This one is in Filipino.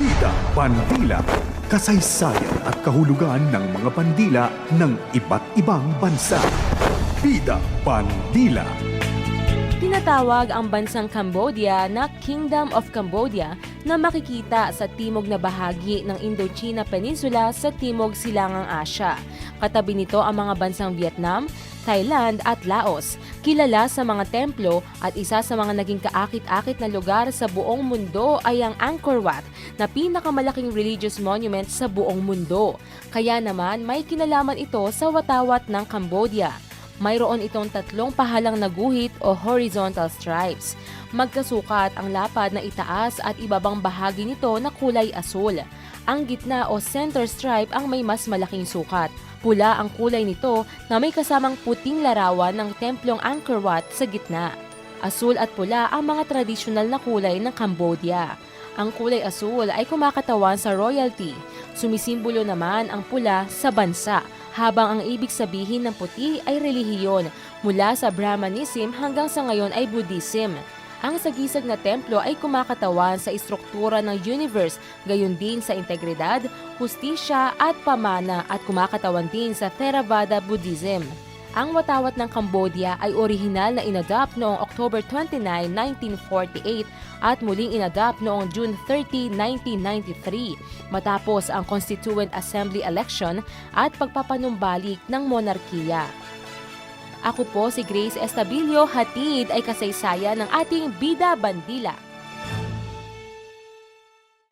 Bida Bandila Kasaysayan at kahulugan ng mga bandila ng iba't ibang bansa Bida Bandila Tinatawag ang bansang Cambodia na Kingdom of Cambodia na makikita sa timog na bahagi ng Indochina Peninsula sa timog silangang Asya. Katabi nito ang mga bansang Vietnam, Thailand at Laos. Kilala sa mga templo at isa sa mga naging kaakit-akit na lugar sa buong mundo ay ang Angkor Wat na pinakamalaking religious monument sa buong mundo. Kaya naman may kinalaman ito sa watawat ng Cambodia. Mayroon itong tatlong pahalang na guhit o horizontal stripes. Magkasukat ang lapad na itaas at ibabang bahagi nito na kulay asul. Ang gitna o center stripe ang may mas malaking sukat. Pula ang kulay nito na may kasamang puting larawan ng templong Angkor Wat sa gitna. Asul at pula ang mga tradisyonal na kulay ng Cambodia. Ang kulay asul ay kumakatawan sa royalty. Sumisimbolo naman ang pula sa bansa, habang ang ibig sabihin ng puti ay relihiyon mula sa Brahmanism hanggang sa ngayon ay Buddhism. Ang sagisag na templo ay kumakatawan sa istruktura ng universe, gayon din sa integridad, hustisya at pamana at kumakatawan din sa Theravada Buddhism. Ang watawat ng Cambodia ay orihinal na inadopt noong October 29, 1948 at muling inadopt noong June 30, 1993 matapos ang Constituent Assembly election at pagpapanumbalik ng monarkiya. Ako po si Grace Estabilio, hatid ay kasaysayan ng ating Bida Bandila.